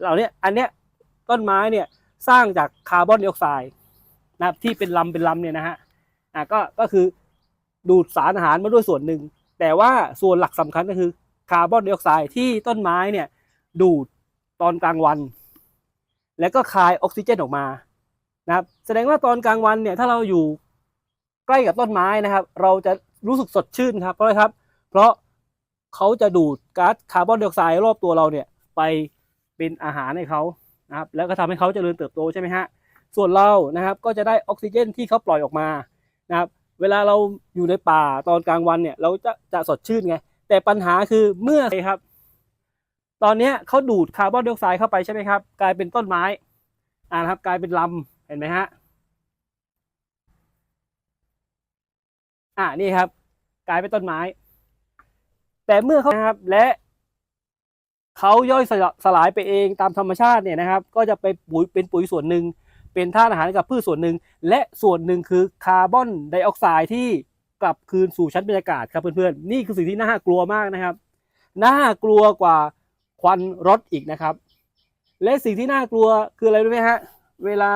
เหล่าเนี้ยอันเนี้ยต้นไม้เนี่ยสร้างจากคาร์บอนไดออกไซด์นะครับที่เป็นลำเป็นลำเนี่ยนะฮะอะก็ก็คือดูดสารอาหารมาด้วยส่วนหนึ่ง แต่ว่าส่วนหลักสำคัญก็คือคาร์บอนไดออกไซด์ที่ต้นไม้เนี่ยดูดตอนกลางวัน แล้วก็คายออกซิเจนออกมานะครับแสดงว่าตอนกลางวันเนี่ยถ้าเราอยู่ใกล้กับต้นไม้นะครับ เราจะรู้สึกสดชื่นครับเพราะอะไรครับ เพราะเขาจะดูดก๊าซคาร์บอนไดออกไซด์รอบตัวเราเนี่ยไป เป็นอาหารให้เขานะครับแล้วก็ทำให้เขาเจริญเติบโตใช่ไหมฮะส่วนเรานะครับก็จะได้ออกซิเจนที่เขาปล่อยออกมานะครับเวลาเราอยู่ในป่าตอนกลางวันเนี่ยเราจะจะสดชื่นไงแต่ปัญหาคือเมื่อครับ ตอนนี้เขาดูดคาร์บอนไดออกไซด์เข้าไปใช่ไหมครับ กลายเป็นต้นไม้อ่านะครับกลายเป็นลำเห็นไหมฮะอ่านี่ครับ กลายเป็นต้นไม้ แต่เมื่อเขานะครับและ เขาย่อยสลสลายไปเองตามธรรมชาติเนี่ยนะครับ ก็จะไปปุ๋ยเป็นปุ๋ยส่วนหนึ่ง เป็นธาตุอาหารกับพืชส่วนหนึ่ง และส่วนหนึ่งคือคาร์บอนไดออกไซด์ที่กลับคืนสู่ชั้นบรรยากาศครับเพื่อนๆ นี่คือสิ่งที่น่ากลัวมากนะครับ น่ากลัวกว่าควันรถอีกนะครับ และสิ่งที่น่ากลัวคืออะไรรู้ไหมฮะ เวลา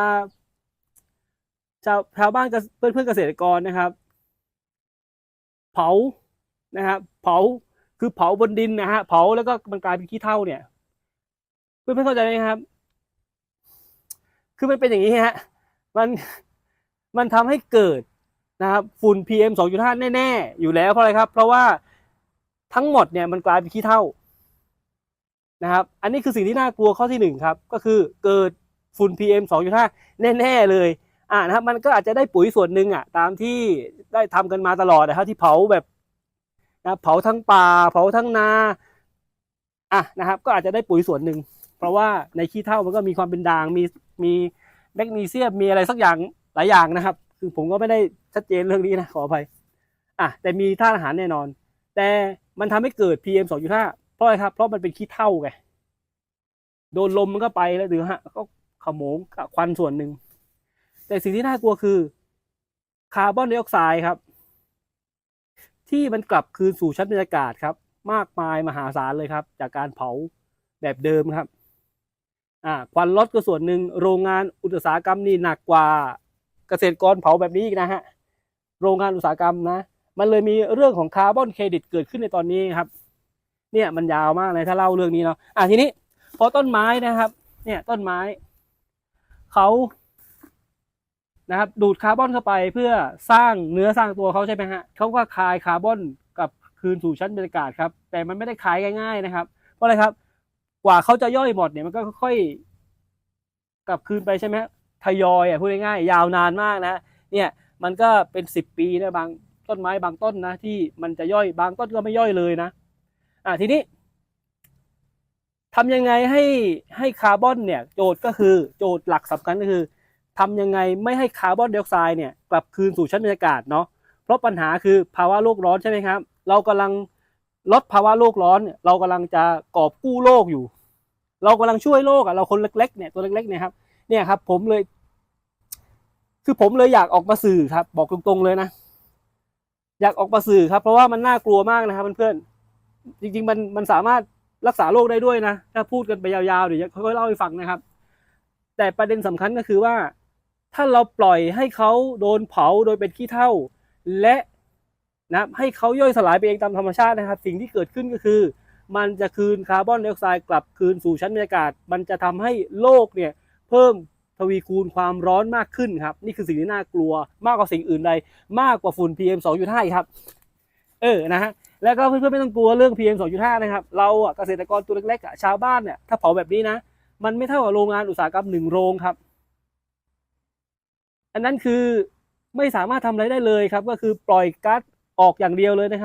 ชาวชาวบ้านเพื่อนเพื่อนเกษตรกรนะครับ เผานะครับเผา คือเผาบนดินนะฮะเผาแล้วก็มันกลายเป็นขี้เถ้าเนี่ยเพื่อนๆเข้าใจไหมครับ คือมันเป็นอย่างนี้ฮะมันมันทำให้เกิดนะครับฝุ่น PM 2.5 แน่ๆ อยู่แล้วเพราะอะไรครับ เพราะว่าทั้งหมดเนี่ยมันกลายเป็นขี้เถ้านะครับ อันนี้คือสิ่งที่น่ากลัวข้อที่หนึ่งครับ ก็คือเกิดฝุ่น PM 2.5 แน่ๆเลยอ่านะครับมันก็อาจจะได้ปุ๋ยส่วนหนึ่งอะตามที่ได้ทำกันมาตลอดนะครับที่เผาแบบ นะเผาทั้งป่า เผาทั้งนาอะนะครับ ก็อาจจะได้ปุ๋ยส่วนหนึ่ง เพราะว่าในขี้เถ้ามันก็มีความเป็นด่างมีมีแมกนีเซียมมีอะไรสักอย่างหลายอย่างนะครับ คือผมก็ไม่ได้ชัดเจนเรื่องนี้นะขออภัยอะแต่มีธาตุอาหารแน่นอน แต่มันทำให้เกิด PM 2.5 เพราะอะไรครับ เพราะมันเป็นขี้เถ้าไงโดนลมมันก็ไปแล้วหรือฮะก็ขโมงควันส่วนหนึ่งแต่สิ่งที่น่ากลัวคือ คาร์บอนไดออกไซด์ครับ ที่มันกลับคืนสู่ชั้นบรรยากาศครับ มากมายมหาศาลเลยครับ จากการเผาแบบเดิมครับอ่าควันรถก็ส่วนหนึ่งโรงงานอุตสาหกรรมนี่หนักกว่าเกษตรกรเผาแบบนี้อีกนะฮะโรงงานอุตสาหกรรมนะ มันเลยมีเรื่องของคาร์บอนเครดิตเกิดขึ้นในตอนนี้ครับ เนี่ยมันยาวมากเลยถ้าเล่าเรื่องนี้เนาะอะทีนี้พอต้นไม้นะครับ เนี่ยต้นไม้เขา นะครับดูดคาร์บอนเข้าไปเพื่อสร้างเนื้อสร้างตัวเขาใช่ไหมฮะเขาก็คายคาร์บอนกับคืนสู่ชั้นบรรยากาศครับแต่มันไม่ได้คายง่ายๆนะครับ เพราะอะไรครับกว่าเขาจะย่อยหมดเนี่ยมันก็ค่อยกลับคืนไปใช่ไหมฮะทยอยอะพูดง่ายๆยาวนานมากนะเนี่ยมันก็เป็นสิบปีนะบางต้นไม้บางต้นนะที่มันจะย่อยบางต้นก็ไม่ย่อยเลยนะอะทีนี้ทำยังไงให้ให้คาร์บอนเนี่ยโจทย์ก็คือโจทย์หลักสำคัญก็คือ ทำยังไงไม่ให้คาร์บอนไดออกไซด์เนี่ยกลับคืนสู่ชั้นบรรยากาศเนาะเพราะปัญหาคือภาวะโลกร้อนใช่ไหมครับ เรากำลังลดภาวะโลกร้อนเนี่ยเรากำลังจะกอบกู้โลกอยู่ เรากำลังช่วยโลกอะเราคนเล็กๆเนี่ยตัวเล็กๆเนี่ยครับเนี่ยครับ ผมเลย คือผมเลยอยากออกมาสื่อครับ บอกตรงๆเลยนะอยากออกมาสื่อครับ เพราะว่ามันน่ากลัวมากนะครับเพื่อนๆจริง ๆ มันมันสามารถรักษาโรคได้ด้วยนะ ถ้าพูดกันไปยาวๆเดี๋ยวค่อยๆเล่าให้ฟังนะครับ แต่ประเด็นสำคัญก็คือว่า ถ้าเราปล่อยให้เขาโดนเผาโดยเป็นขี้เถ้า และนะให้เขาย่อยสลายไปเองตามธรรมชาตินะครับ สิ่งที่เกิดขึ้นก็คือ มันจะคืนคาร์บอนไดออกไซด์กลับคืนสู่ชั้นบรรยากาศ มันจะทำให้โลกเนี่ยเพิ่มทวีคูณความร้อนมากขึ้นครับ นี่คือสิ่งที่น่ากลัวมากกว่าสิ่งอื่นใด มากกว่าฝุ่น PM 2.5อีกครับ เออนะฮะแล้วก็เพื่อนๆไม่ต้องกลัวเรื่อง PM 2.5 นะครับ เราเกษตรกรตัวเล็กๆชาวบ้านเนี่ยถ้าเผาแบบนี้นะ มันไม่เท่ากับโรงงานอุตสาหกรรมหนึ่งโรงครับ อันนั้นคือไม่สามารถทำอะไรได้เลยครับ ก็คือปล่อยก๊าซออกอย่างเดียวเลยนะครับ